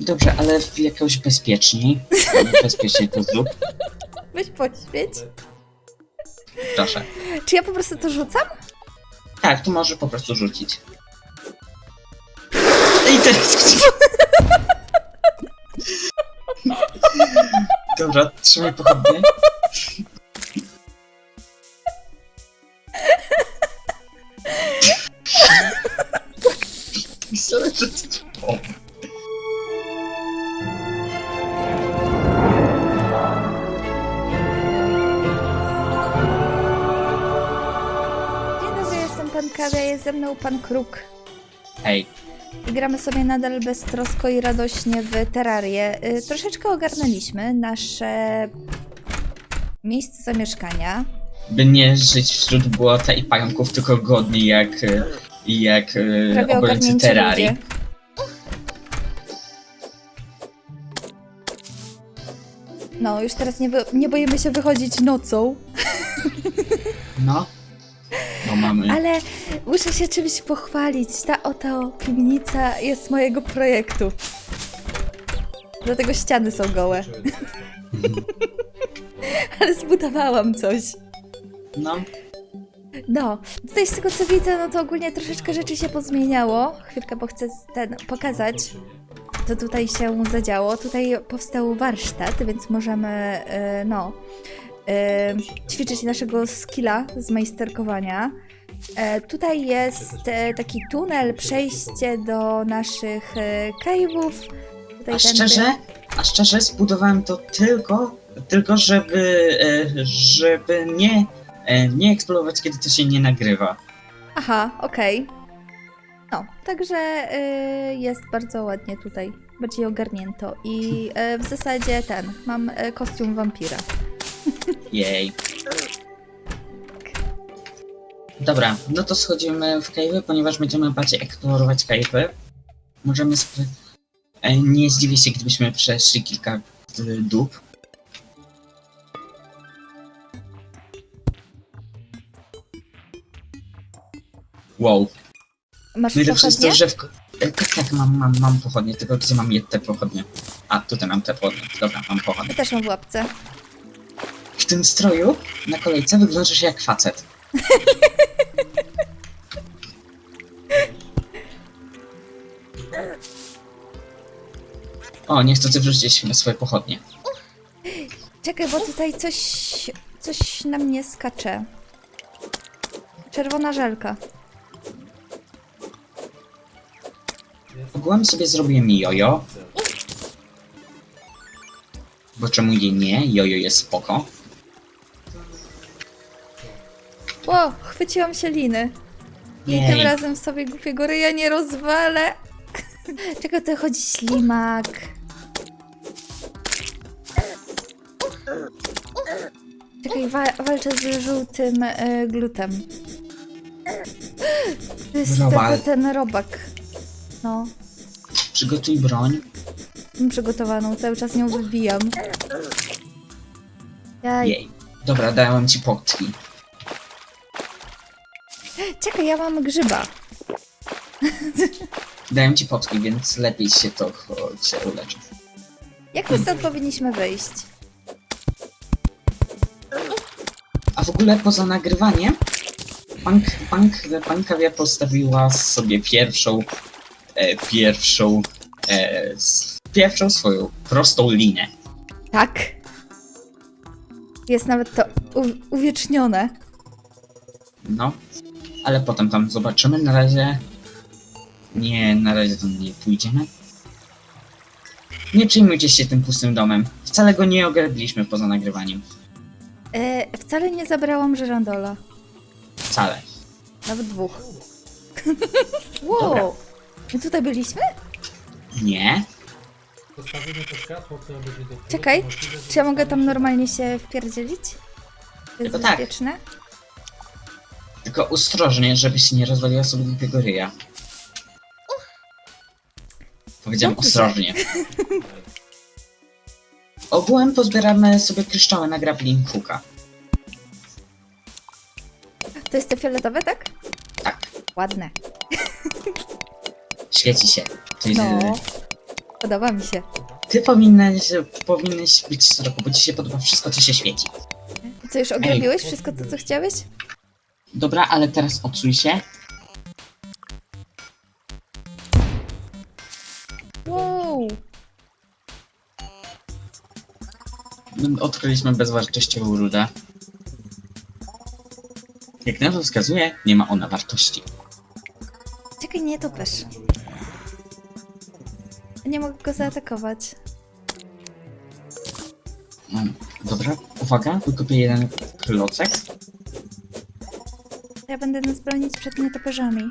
Dobrze, ale w jakoś bezpieczniej. Bezpiecznie to zrób, Weź poświeć. proszę. Czy ja po prostu to rzucam? Tak, tu możesz po prostu rzucić. I teraz... Dobra, trzymaj pochodnie. Kawia, jest ze mną pan Kruk. Hej, gramy sobie nadal beztrosko i radośnie w Terrarię. Y, troszeczkę ogarnęliśmy nasze miejsce zamieszkania. by nie żyć wśród błota i pająków, tylko godnie jak, e, jak e, Prawie obrońcy ogarnięci Terrarii. ludzie. No, już teraz nie, wy- nie boimy się wychodzić nocą, No. Mamy... ale muszę się czymś pochwalić. Ta oto piwnica jest mojego projektu. Dlatego ściany są gołe. ale zbudowałam coś. No, No, tutaj z tego co widzę, no to ogólnie troszeczkę rzeczy się pozmieniało. Chwilkę, bo chcę ten pokazać. To tutaj się zadziało. Tutaj powstał warsztat, więc możemy, e, no, e, ćwiczyć naszego skilla z majsterkowania. E, tutaj jest e, taki tunel, przejście do naszych e, cave'ów. Tutaj a tędy- szczerze, a szczerze zbudowałem to tylko, tylko żeby, e, żeby nie, e, nie eksplodować, kiedy to się nie nagrywa. Aha, okej. No, także y, jest bardzo ładnie tutaj, bardziej ogarnięto. I y, w zasadzie ten, mam y, kostium wampira. Jej. Dobra, no to schodzimy w cave'y, ponieważ będziemy bardziej eksplorować cave'y. Możemy sp... e, Nie zdziwię się, gdybyśmy przeszli kilka e, dób. Wow. Masz Najlepsze jest pochodnie? to, że w... e, Tak, tak, mam, mam, mam pochodnie, tylko gdzie mam je te pochodnie? A, tutaj mam te pochodnie. Dobra, mam pochodnie. Ja też mam w łapce. W tym stroju na kolejce wyglądasz jak facet. O, nie chcę wrzucić na swoje pochodnie. Czekaj, bo tutaj coś, coś na mnie skacze. Czerwona żelka. Ogółem sobie zrobiłem jojo. Bo czemu jej nie? Jojo jest spoko. O, chwyciłam się liny. I tym Jej. razem sobie głupiego ryja nie rozwalę. Czego to chodzi ślimak? Czekaj, wa walczę z żółtym e, glutem. To jest Robal. ten, ten robak. No, Przygotuj broń. mam przygotowaną, cały czas nią wybijam. Jaj. Jej. Dobra, dałem ci potki. Czekaj, ja mam grzyba. Dałem ci potki, więc lepiej się to cho- się uleczy. Jak my stąd powinniśmy wyjść? A w ogóle poza nagrywaniem, Pank, pank, Pankawia postawiła sobie pierwszą, e, pierwszą, e, s- pierwszą swoją prostą linę. Tak. Jest nawet to u- uwiecznione. No, ale potem tam zobaczymy. Na razie, nie, na razie tam nie pójdziemy. Nie przejmujcie się tym pustym domem. Wcale go nie ogarbiliśmy poza nagrywaniem. E, wcale nie zabrałam żerandola. Wcale. Nawet dwóch. wow! Dobra. My tutaj byliśmy? Nie. Czekaj, czy ja mogę tam normalnie się wpierdzielić? To jest Chyba tak. bezpieczne? Tylko ostrożnie, żebyś nie rozwaliła sobie głupiego ryja. Powiedziałem Dobrze. ostrożnie. Ogółem pozbieramy sobie kryształy na grappling hooka. To jest te fioletowe, tak? Tak, Ładne. świeci się. To jest, No. Podoba mi się. Ty powinnaś, powinnaś być z roku, bo ci się podoba wszystko, co się świeci. Co, już ogrobiłeś wszystko to, co chciałeś? Dobra, ale teraz odsuń się. Wow! Odkryliśmy bezwartościową rudę. Jak nazwa wskazuje, nie ma ona wartości. Czekaj, nie topesz. Nie mogę go zaatakować. Mm, Dobra, uwaga, wykupię jeden klocek. Ja będę nas bronić przed nietoperzami.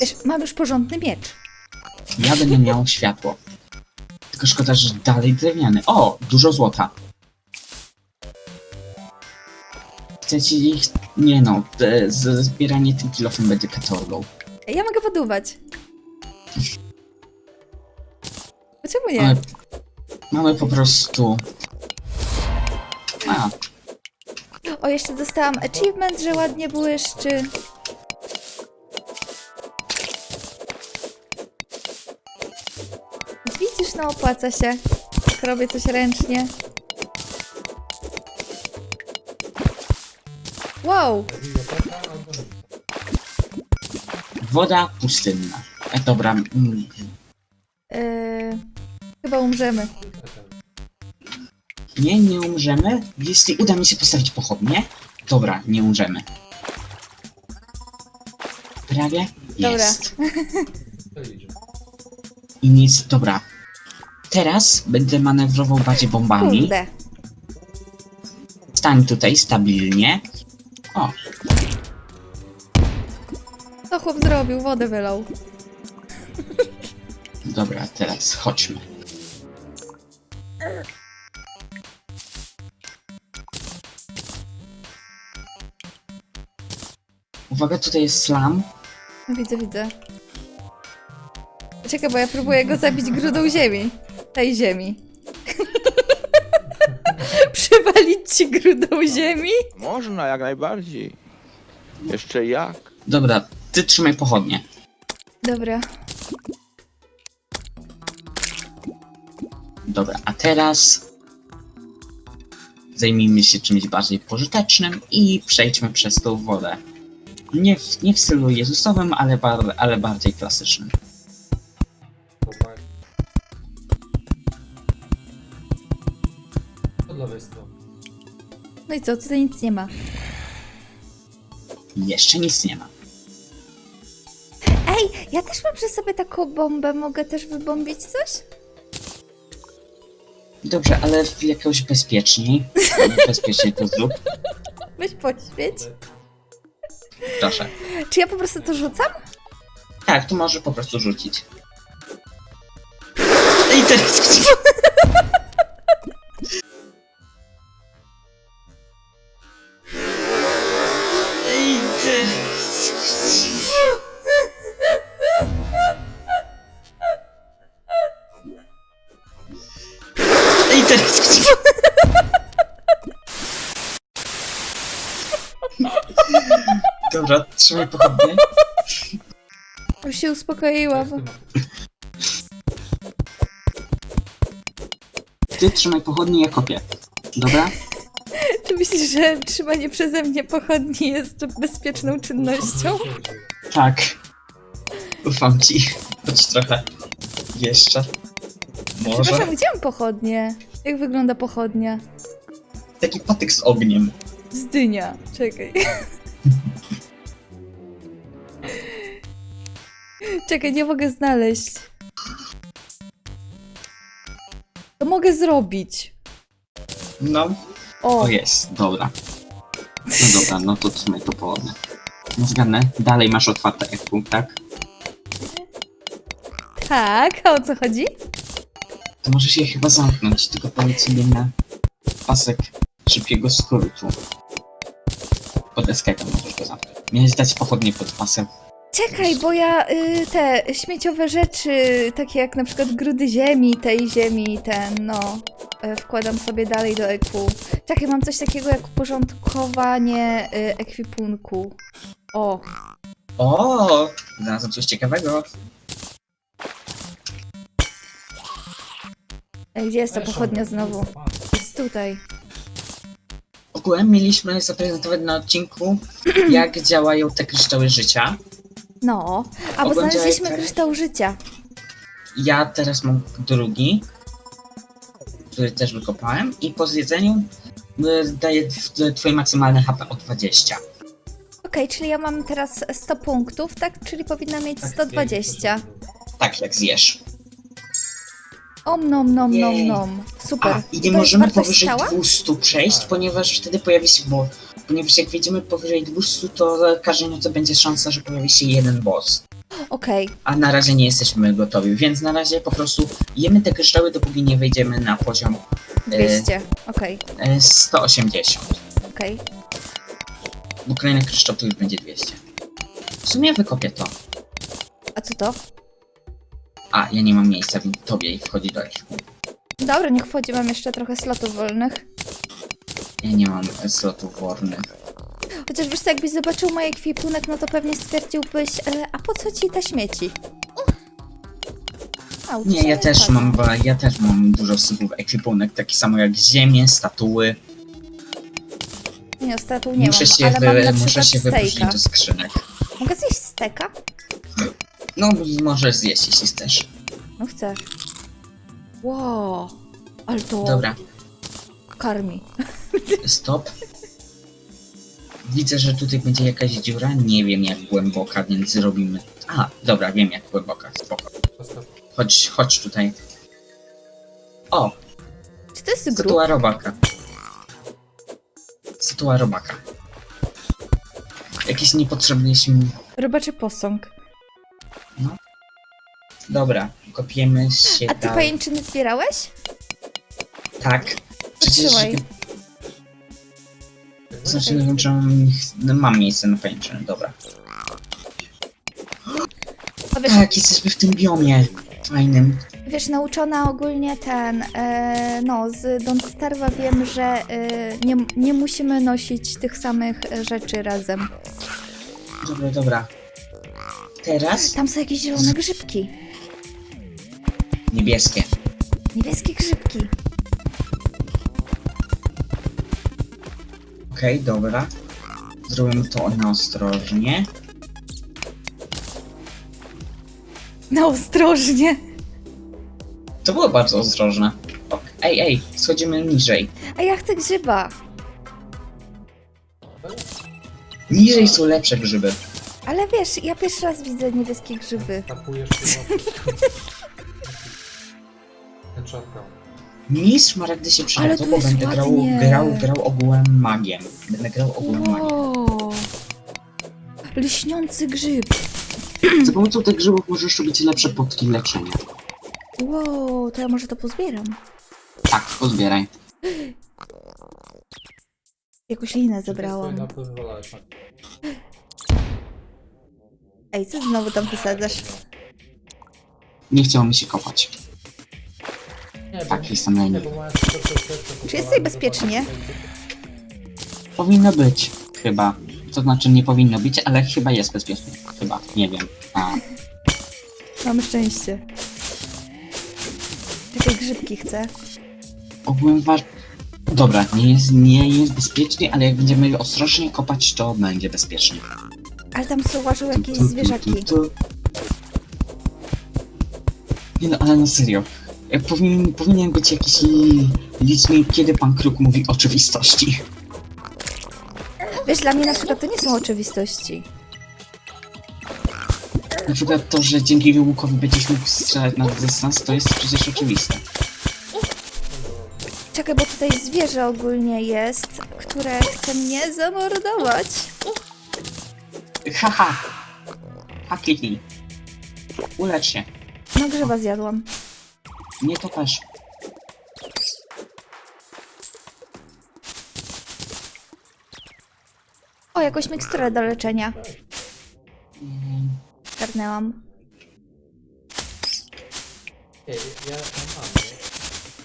Wiesz, mam już porządny miecz. Ja będę miał światło. Tylko szkoda, że dalej drewniany. O, dużo złota. Chcecie ich... Nie no, te- z- zbieranie tym kilofem będzie katorgą. Ja mogę poduwać. Czemu nie? Ale mamy po prostu... A, O, jeszcze dostałam achievement, że ładnie błyszczy. Widzisz, no opłaca się. Jak robię coś ręcznie. Wow! Woda pustynna. E, dobra, mm, Yy, chyba umrzemy. Nie, nie umrzemy. Jeśli uda mi się postawić pochodnie, dobra, nie umrzemy. Prawie Dobra. jest. I nic, dobra. Teraz będę manewrował bardziej bombami. Kurde. Stań tutaj stabilnie. O, Co chłop zrobił? Wodę wylał. dobra, teraz chodźmy. Uwaga, tutaj jest slam. Widzę, widzę. Czekaj, bo ja próbuję go zabić grudą ziemi. Tej ziemi. Przywalić ci grudą ziemi? Można, jak najbardziej. Jeszcze jak? Dobra, ty trzymaj pochodnie. Dobra. Dobra, a teraz zajmijmy się czymś bardziej pożytecznym i przejdźmy przez tą wodę. Nie w, nie w stylu Jezusowym, ale, bar, ale bardziej klasycznym. No i co, tutaj nic nie ma. Jeszcze nic nie ma. Ej, ja też mam przy sobie taką bombę. Mogę też wybombić coś? Dobrze, ale w jakoś bezpieczniej. Bezpieczniej to zrób. Weź poświeć. Proszę. Czy ja po prostu to rzucam? Tak, tu może po prostu rzucić. I teraz... trzymaj pochodnie. Już się uspokoiłam. Coś ty ma. Ty trzymaj pochodnie, ja kopię. Dobra? Czy myślisz, że trzymanie przeze mnie pochodni jest bezpieczną czynnością? Tak. Ufam ci. Choć trochę. Jeszcze. Może. Przepraszam, gdzie mam pochodnie? Jak wygląda pochodnia? Taki patyk z ogniem. Z dynia. Czekaj. Czekaj, nie mogę znaleźć. To mogę zrobić. No. O, O jest, dobra. No dobra, no to trzymaj to pochodnie. No zgadnę. Dalej masz otwarte ekwu, tak? tak, a o co chodzi? To możesz je chyba zamknąć, tylko powiedz sobie na pasek szybkiego skrótu. Pod escape'em możesz go zamknąć. Miałeś dać pochodnie pod pasem. Czekaj, bo ja y, te śmieciowe rzeczy, takie jak na przykład grudy ziemi, tej ziemi, ten, no. e, wkładam sobie dalej do ekwu. Czekaj, mam coś takiego jak uporządkowanie e, ekwipunku. O, O, znalazłem coś ciekawego. e, gdzie jest ta pochodnia znowu? Jest tutaj. Ogółem mieliśmy zaprezentować na odcinku, jak działają te kryształy życia. No, a bo znaleźliśmy ten? kryształ życia. Ja teraz mam drugi, który też wykopałem i po zjedzeniu y, daje t- twoje maksymalne HP o 20. Okej, czyli ja mam teraz 100 punktów, tak? Czyli powinna mieć Tak, 120. Tak jak zjesz. Om nom nom nom Jej. nom. Super. A, i To nie jest możemy wartość powyżej stała? 200 przejść, ponieważ wtedy pojawi się, bo ponieważ jak wejdziemy powyżej 200, to każdej nocy będzie szansa, że pojawi się jeden boss. Okej, A na razie nie jesteśmy gotowi, więc na razie po prostu jemy te kryształy, dopóki nie wejdziemy na poziom e, 200. Okej, e, 180. okej. Bo kolejny kryształ to już będzie 200. W sumie wykopię to. A co to? A, ja nie mam miejsca w tobie i wchodzi do ekwipu. Dobra, niech wchodzi, mam jeszcze trochę slotów wolnych. Ja nie mam slotów wolnych. Chociaż wiesz co, jakbyś zobaczył mój ekwipunek, no to pewnie stwierdziłbyś, e, a po co ci te śmieci? A, Nie, ja też tak. mam, ja też mam dużo sypów ekwipunek, taki samo jak ziemię, statuły. Nie, ostatnio nie muszę mam, się, ale mam wy, na muszę przykład się wypuścić stejka. do skrzynek. Mogę zjeść steka? No, możesz zjeść, jeśli chcesz. No chcę. Wow, ale to Dobra, karmi. Stop. Widzę, że tutaj będzie jakaś dziura, nie wiem jak głęboka, więc zrobimy... A, dobra, wiem jak głęboka, spoko. Chodź, chodź tutaj. O, Czy to jest grób? statua robaka. Statua robaka. Jakiś niepotrzebny śm... Robaczy posąg. Dobra, kopiemy się A ty dalej. pajęczyny zbierałeś? Tak. Przecież... Znaczy, nie wiem, czy mam, no, mam miejsce na pajęczyny, dobra. A wiesz, Tak, jesteśmy w tym biomie fajnym. wiesz, nauczona ogólnie ten, e, no, z Don't Starva wiem, że e, nie, nie musimy nosić tych samych e, rzeczy razem. Dobra, dobra. Teraz Tam są jakieś zielone grzybki. niebieskie. Niebieskie grzybki. Okej, dobra. Zrobimy to na ostrożnie. No, ostrożnie. To było bardzo ostrożne. Ok, Ej, ej, schodzimy niżej. A ja chcę grzyba. Niżej są lepsze grzyby. Ale wiesz, ja pierwszy raz widzę niebieskie grzyby. Tapujesz się Headshotką. Mistrz Maragdy się Ale przydał, tu bo jest będę grał, ładnie. grał, grał ogółem magiem. Będę grał ogółem magiem. Wow. Lśniący grzyb. Za pomocą tych grzybów możesz robić lepsze potki leczenia. Wow, to ja może to pozbieram. Tak, pozbieraj. Jakąś linę zebrałam. Ej, co znowu tam wysadzasz? Nie chciało mi się kopać. Nie, bo, Tak, jestem na nie, nim. bo moja siostra też chce Czy jesteś bezpiecznie? Powinno być, chyba. To znaczy nie powinno być, ale chyba jest bezpiecznie. Chyba, nie wiem. A, Mamy szczęście. Takie grzybki chcę. ogółem waż... Dobra, nie jest, nie jest bezpiecznie, ale jak będziemy ostrożnie kopać, to będzie bezpiecznie. Ale tam są łażą jakieś Tu, tu, zwierzaki. tu, tu. Nie no, ale na serio. Jak Powinien, powinien być jakiś li- licznik, kiedy pan Kruk mówi oczywistości. Wiesz, dla mnie na przykład to nie są oczywistości. Na przykład to, że dzięki łukowi będziesz mógł strzelać na dystans, to jest przecież oczywiste. Czekaj, bo tutaj zwierzę ogólnie jest, które chce mnie zamordować. Haha! Hakiki. Ulecz się. No grzyba zjadłam. Nie to też. O, jakąś miksturę do leczenia. Mm. Ej, ja ja mam,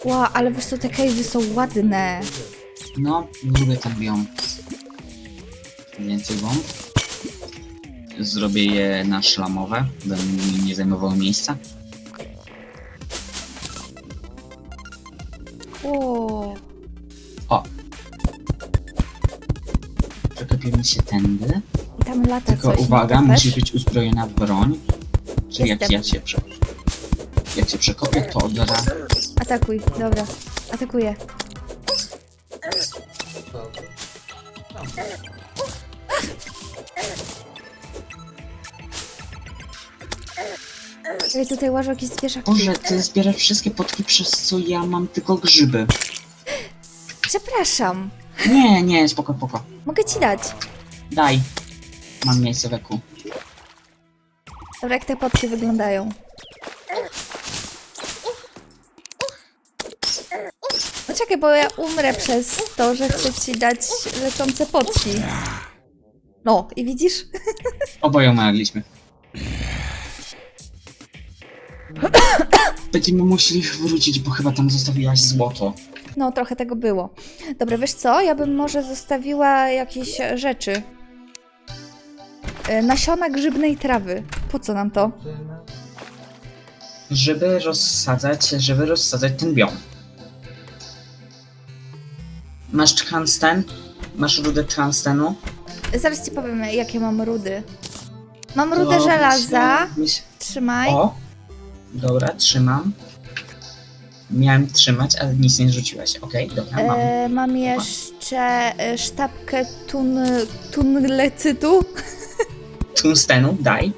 nie? Ła, ale wiesz co, te cave'y są ładne. No, lubię ten biom. Więcej bomb. Zrobię je na szlamowe, by mi nie zajmowało miejsca. Się tędy. i tam lata Tylko coś. uwaga, nie musi być uzbrojona w broń. Czyli jak Jestem. ja prze... Jak się przekopię, to od razu... Atakuj, dobra. Atakuję. Ej, tutaj łażą jakieś zwierzaki. Boże, ty zbierasz wszystkie potki, przez co ja mam tylko grzyby. Przepraszam. Nie, nie, spoko, spoko. Mogę ci dać. Daj. Mam miejsce w eku. Dobra, jak te potki wyglądają. No czekaj, bo ja umrę przez to, że chcę ci dać lecące potki. No, i widzisz? Oboje umarliśmy. Będziemy musieli wrócić, bo chyba tam zostawiłaś złoto. No, trochę tego było. Dobra, wiesz co? Ja bym może zostawiła jakieś rzeczy. E, Nasiona grzybnej trawy. Po co nam to? Żeby rozsadzać, żeby rozsadzać ten biom. Masz tungsten? Masz rudę tungstenu? Zaraz ci powiem, jakie mam rudy. Mam rudę To żelaza. myślę- myśl- Trzymaj. O! Dobra, trzymam. Miałem trzymać, ale nic nie rzuciłeś. Okej, dobra, mam. E, mam jeszcze e, sztabkę tun, tunlecytu. Tungstenu, daj.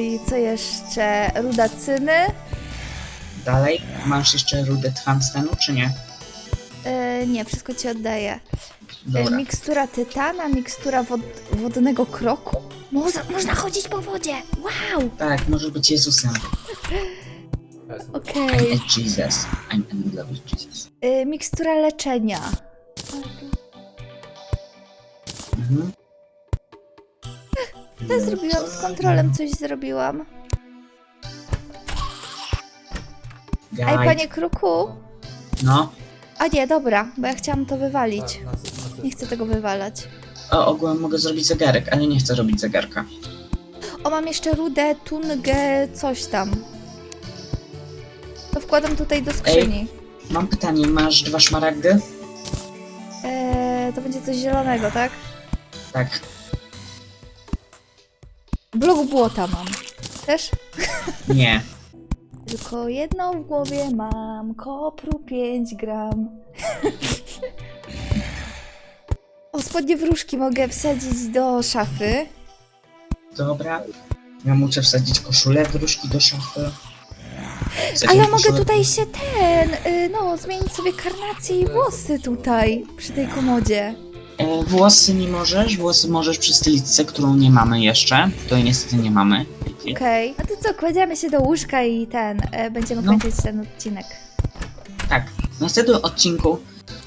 I co jeszcze? Rudacyny. Dalej. Masz jeszcze rudę tungstenu, czy nie? E, nie, wszystko ci oddaję. E, Dobra. mikstura tytana, mikstura wod, wodnego kroku. Można, można chodzić po wodzie. Wow! Tak, możesz być Jezusem. Okej. I'm a Jesus. I'm in love with Jesus. E, mikstura leczenia. Mhm. Co zrobiłam z kontrolem? Coś zrobiłam. Ej, panie kruku. No. A nie, dobra, bo ja chciałam to wywalić. Tak, na- na- Nie chcę tego wywalać. O, ogółem mogę zrobić zegarek, ale nie chcę robić zegarka. O, mam jeszcze rudę, tungę, coś tam. To wkładam tutaj do skrzyni. Mam pytanie, masz dwa szmaragdy? Eee, to będzie coś zielonego, tak? Tak. Blok błota mam. Też? Nie. Tylko jedną w głowie mam, kopru 5 gram. o, spodnie wróżki mogę wsadzić do szafy. Dobra. Ja muszę wsadzić koszulę wróżki do szafy. Wsadzić Ale mogę koszulę- tutaj się ten, y, no, zmienić sobie karnację i włosy tutaj, przy tej komodzie. E, włosy nie możesz, włosy możesz przy stylice, którą nie mamy jeszcze. Której niestety nie mamy. Okej. A to co, kładziemy się do łóżka i ten, e, będziemy No. kończyć ten odcinek. Tak. W następnym odcinku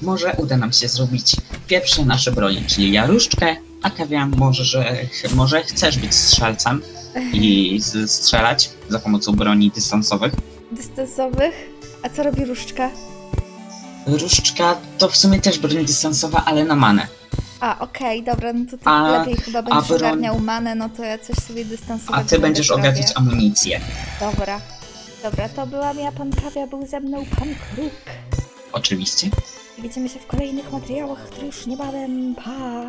może uda nam się zrobić pierwsze nasze bronie, czyli jaruszczkę, a Kawia może, że może chcesz być strzelcem i z- strzelać za pomocą broni dystansowych. Dystansowych? A co robi różdżka? Różdżka to w sumie też broń dystansowa, ale na manę. A, okej, dobra, no to ty A- lepiej chyba będziesz broń- ogarniał manę, no to ja coś sobie dystansowego A ty będziesz zrobię. ogarniać amunicję. Dobra. Dobra, to byłam ja, pan Kawia, był ze mną pan Kruk. Oczywiście. Widzimy się w kolejnych materiałach, które już niebawem. Pa!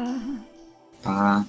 Pa.